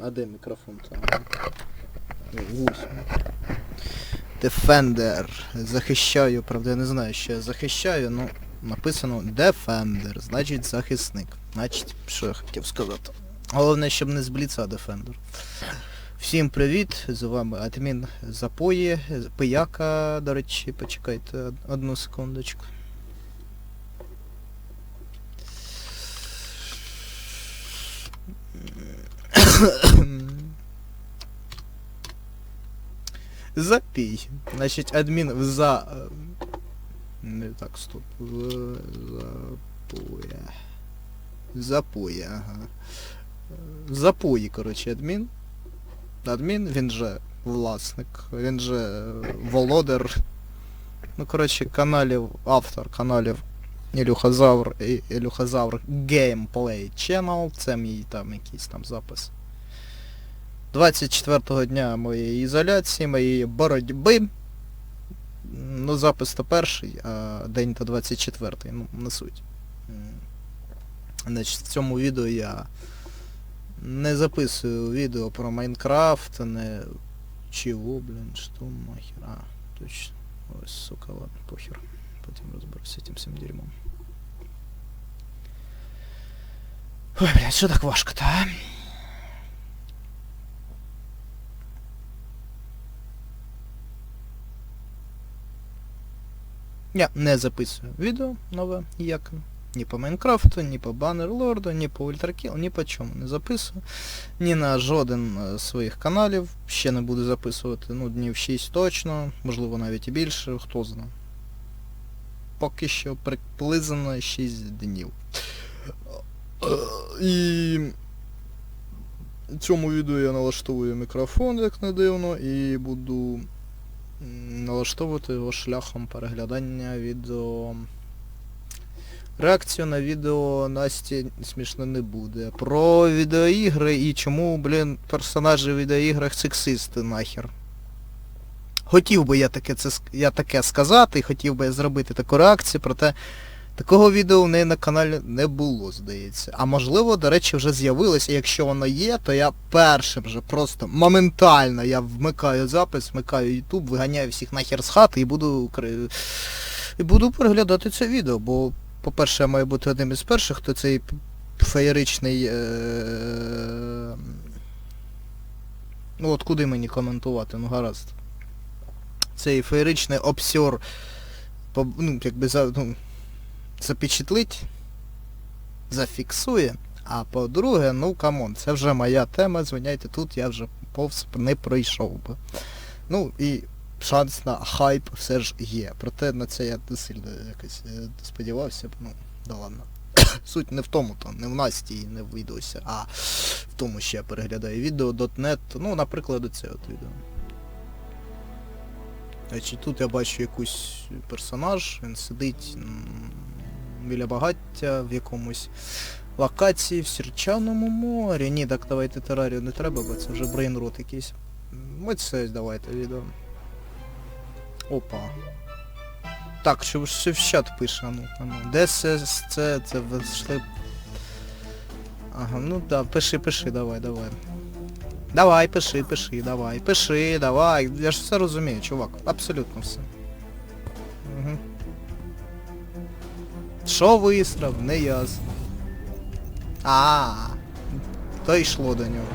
А де мікрофон там? Defender. Захищаю, правда, я не знаю, що я захищаю, ну написано Defender, значить захисник. Значить, що я хотів сказати. Головне, щоб не з бліца Defender. Всім привіт, з вами адмін Запої, Пияка, до речі, почекайте одну секундочку. Запій. Значить, адмін в за... е, Не так, стоп. В... Запує. Запує, ага. Запує, коротше, адмін. Адмін, він же власник, він же е, володар. Ну, коротше, каналів, автор каналів Ілюхазавр і Ілюхазавр Gameplay Channel. Це мій там якийсь там запис. 24-го дня моєї ізоляції, моєї боротьби. Ну, запис то перший, а день то 24-й, ну, не суть. Значить, в цьому відео я не записую відео про Майнкрафт, не чого, блін, що нахер. А, точно. Ой, сука, ладно, похер. Потім розберуся з цим всім дерьмом. Ой, блядь, що так важко-то, а? Я не записую відео нове ніяке. Ні по Майнкрафту, ні по Баннерлорду, ні по Ультракіл, ні по чому не записую. Ні на жоден е, з своїх каналів. Ще не буду записувати, ну, днів 6 точно, можливо навіть і більше, хто знає. Поки що приблизно 6 днів. Е, І цьому відео я налаштовую мікрофон, як не дивно, і буду налаштовувати його шляхом переглядання відео. Реакцію на відео Насті смішно не буде. Про відеоігри і чому, блін, персонажі в відеоіграх сексисти нахер. Хотів би я таке, це, я таке сказати, хотів би я зробити таку реакцію, проте такого відео в неї на каналі не було, здається. А можливо, до речі, вже з'явилось, і якщо воно є, то я першим же просто моментально я вмикаю запис, вмикаю YouTube, виганяю всіх нахер з хати і буду і буду переглядати це відео, бо, по-перше, я маю бути одним із перших, хто цей феєричний. Е- ну от куди мені коментувати, ну гаразд. Цей феєричний обсьор ну, якби за, ну, запечатлить, зафіксує. А по-друге, ну камон, це вже моя тема, звиняйте, тут я вже повз не пройшов би. Ну і шанс на хайп все ж є. Проте на це я не сильно якось е, сподівався б, ну, да ладно. Суть не в тому, то не в Насті і не в відосі, а в тому, що я переглядаю відео .net, ну, наприклад, оце от відео. Значить, тут я бачу якийсь персонаж, він сидить біля багаття в якомусь локації в Сірчаному морі. Ні, так давайте терарію не треба, бо це вже брейнрот якийсь. М, Ось це давайте відео. Опа. Так, що ж в чат пише, ну, а ну. Де це, це, це вийшли. Ага, ну да, пиши, пиши, давай, давай. Давай, пиши, пиши, давай, пиши, давай. Я ж все розумію, чувак. Абсолютно все. Угу. Що вистрав, не ясно. А, то йшло до нього.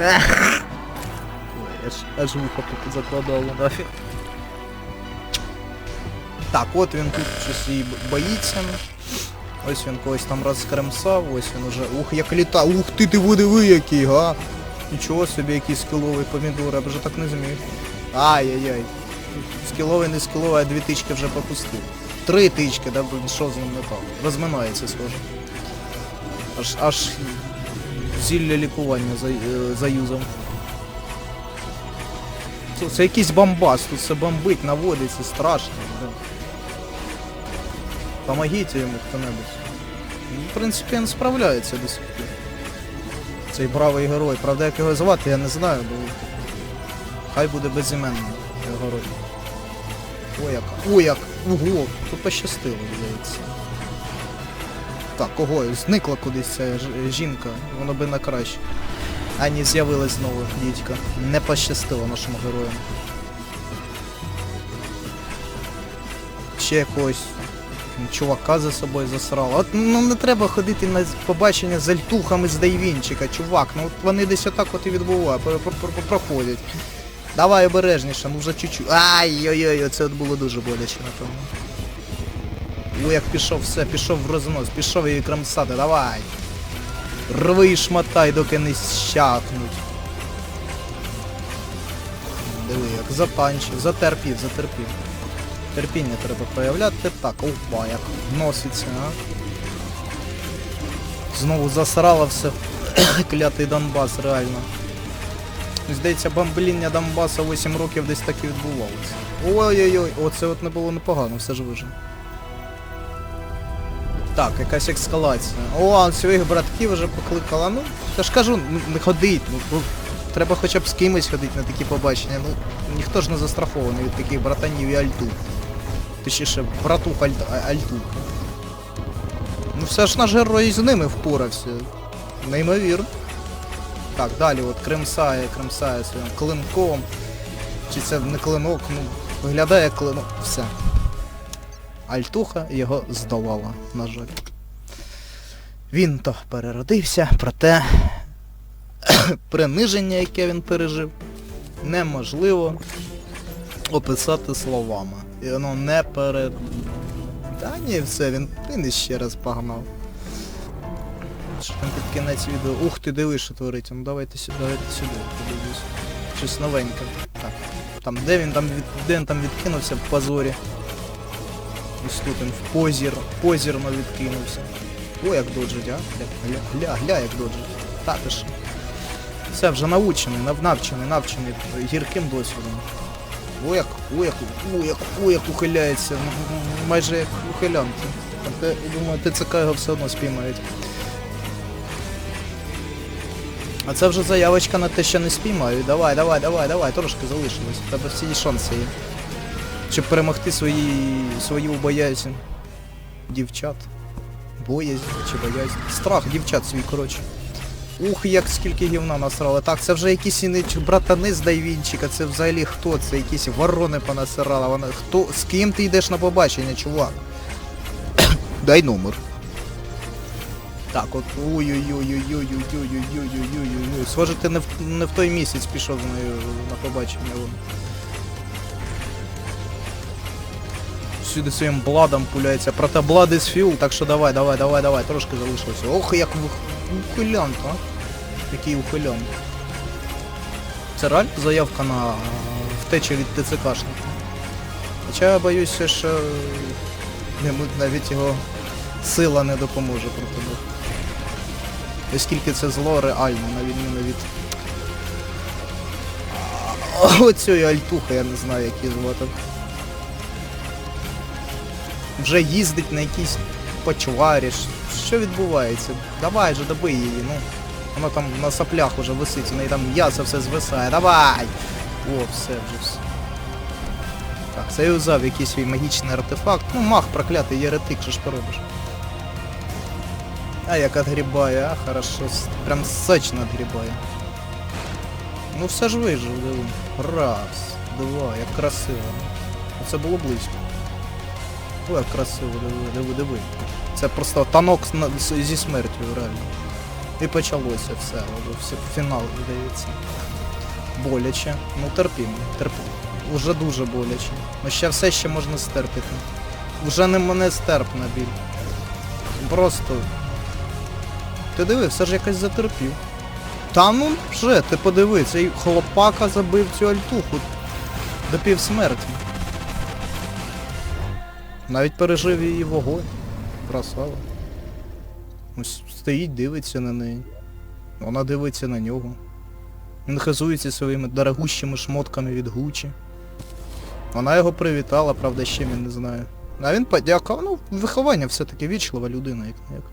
Ой, аж, аж вухо закладало нафіг. Так, от він тут щось б- боїться. Ось він когось там розкремсав, ось він уже. Ух, як літа. Ух ти, ти диви який, га. Нічого собі, який скіловий помідор, я б вже так не зміг. Ай-яй-яй. Скіловий, не скіловий, а дві тички вже попустив. Три тички, да, блін, що з ним не так? Розминається, схоже. Аж аж зілля лікування за, е, заюзав. Це, це якийсь бомбас, тут все бомбить, наводиться, страшно. Да. Помогите йому хто-небудь. Ну, В принципі, він справляється до сих пір. Цей бравий герой. Правда, як його звати, я не знаю, бо хай буде безіменний герой. Ой як. Ой як. Ого, тут пощастило, здається. Так, ого, зникла кудись ця жінка, воно би на краще. А ні, з'явилась знову дідька. Не пощастило нашому герою. Ще якогось чувака за собою засрало. От ну не треба ходити на побачення з альтухами з Дайвінчика, чувак. Ну от вони десь отак от і відбувають, про- про- про- проходять. Давай обережніше, ну вже чуть-чуть. Ай-ой-ой, це от було дуже боляче, напевно. О, як пішов, все, пішов в рознос, пішов її кромсати, давай. Рви і шмотай, доки не щахнуть. Диви, як затанчив, затерпів, затерпів. Терпіння треба проявляти. Так, опа, як носиться, а. Знову засрало все. Клятий Донбас, реально. Здається, бомбління Донбаса 8 років десь так і відбувалося. Ой-ой-ой, оце от не було непогано, все ж вижив. Так, якась ескалація. О, своїх братків вже покликала. Ну, я ж кажу, ну, не ходить, ну треба хоча б з кимось ходити на такі побачення. Ну, ніхто ж не застрахований від таких братанів і альту. Точніше, братух аль... а- альту. Ну все ж наш герой з ними впорався. Неймовірно. Так, далі от кремсає, кремсає своїм клинком. Чи це не клинок, ну, виглядає клинок. Все. Альтуха його здолала, на жаль. Він то переродився, проте приниження, яке він пережив, неможливо описати словами. І воно не перед. Та ні, все, він, він іще раз погнав. Що там під кінець відео. Ух ти, диви, що твориться. Ну давайте сюди, давайте сюди, подивлюсь. Щось новеньке. Так. Там де він там від, де він там відкинувся в позорі. Ось тут він в позір, позірно відкинувся. О, як доджить, а? Гля, гля, гля, як доджить. Та що. Все, вже научений, нав- навчений, навчений гірким досвідом. О, як, о, як, о, як, о, як ухиляється. Майже як ухилянки. Думаю, ТЦК його все одно спіймають. А це вже заявочка на те, що не спіймають. Давай, давай, давай, давай, трошки залишилось. В тебе всі шанси є. Щоб перемогти свої, свою боязнь дівчат. Боязнь чи боязнь. Страх дівчат свій, коротше. Ух, як скільки гівна насрали. Так, це вже якісь іни братани з Дайвінчика, це взагалі хто? Це якісь ворони понасирали. Вона хто? З ким ти йдеш на побачення, чувак? Дай номер. Так, от ой-ой-ой-ой-ой-ой-ой-ой-ой-ой-ой-ой. Схоже, ти не в, не в той місяць пішов нею на побачення. вон. Сюди своїм бладом пуляється. Проте блад із фіул, так що давай, давай, давай, давай, трошки залишилося. Ох, як ухилянт, а? Який ухилянт. Це реально заявка на втечу від ТЦКшника. Хоча я боюся, що йому навіть його сила не допоможе проти них. Оскільки це зло реально, на відміну від А, оцієї альтухи, я не знаю, як її звати. Вже їздить на якійсь почварі. Що відбувається? Давай же доби її, ну. Вона там на соплях уже висить, у неї там м'ясо все звисає. Давай! О, все вже все. Так, це я взяв якийсь свій магічний артефакт. Ну, мах проклятий єретик, що ж поробиш. А як отгрібає, а, хорошо. Прям сочно отгрібає. Ну все ж вижив, диви. Раз, два, як красиво. Це було близько. Ой, як красиво, диви, диви, диви. Це просто танок зі смертю, реально. І почалося все, вже все, фінал, здається. Боляче. Ну терпімо, терпімо. Уже дуже боляче. Ну ще все ще можна стерпіти. Вже не мене стерпна біль. Просто. Ти диви, все ж якось затерпів. Та ну вже, ти подиви, цей хлопака забив цю альтуху до півсмерті. Навіть пережив її вогонь. Красава. Ось стоїть, дивиться на неї. Вона дивиться на нього. Він хизується своїми дорогущими шмотками від Гучі. Вона його привітала, правда, ще він не знає. А він подякував, ну, виховання все-таки вічлива людина, як не як.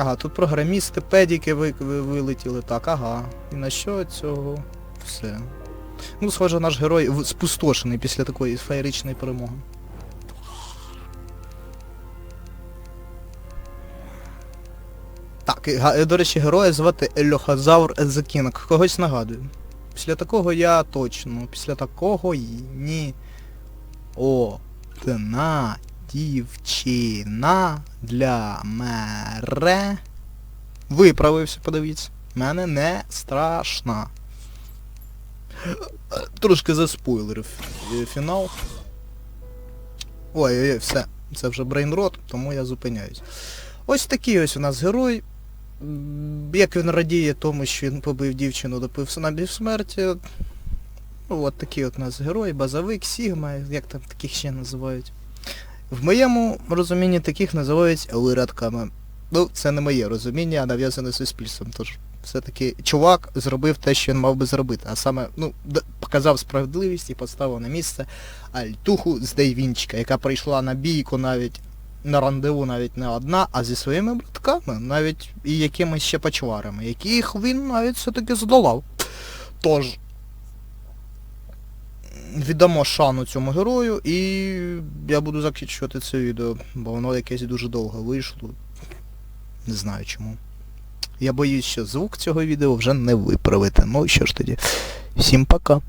Ага, тут програмісти, педіки ви, ви, вилетіли, так, ага. І на що цього? Все. Ну, схоже, наш герой спустошений після такої феєричної перемоги. Так, до речі, героя звати Льохазавр Закінг. Когось нагадую. Після такого я точно. Після такого ні. Одна дівчина для мере. Виправився, подивіться. Мене не страшно. Трошки заспойлерив е, фінал. Ой, ой, ой, все. Це вже брейнрот, тому я зупиняюсь. Ось такий ось у нас герой. Як він радіє тому, що він побив дівчину, допив на півсмерті. Ну, от такий от у нас герой, базовик, Сігма, як там таких ще називають. В моєму розумінні таких називають виродками. Ну, це не моє розуміння, а нав'язане суспільством. Тож все-таки чувак зробив те, що він мав би зробити. А саме, ну, показав справедливість і поставив на місце Альтуху з Дейвінчика, яка прийшла на бійку навіть на рандеву навіть не одна, а зі своїми братками, навіть і якимись ще почварами, яких він навіть все-таки здолав. Тож, віддамо шану цьому герою, і я буду закінчувати це відео, бо воно якесь дуже довго вийшло. Не знаю чому. Я боюсь, що звук цього відео вже не виправити. Ну що ж тоді. Всім пока.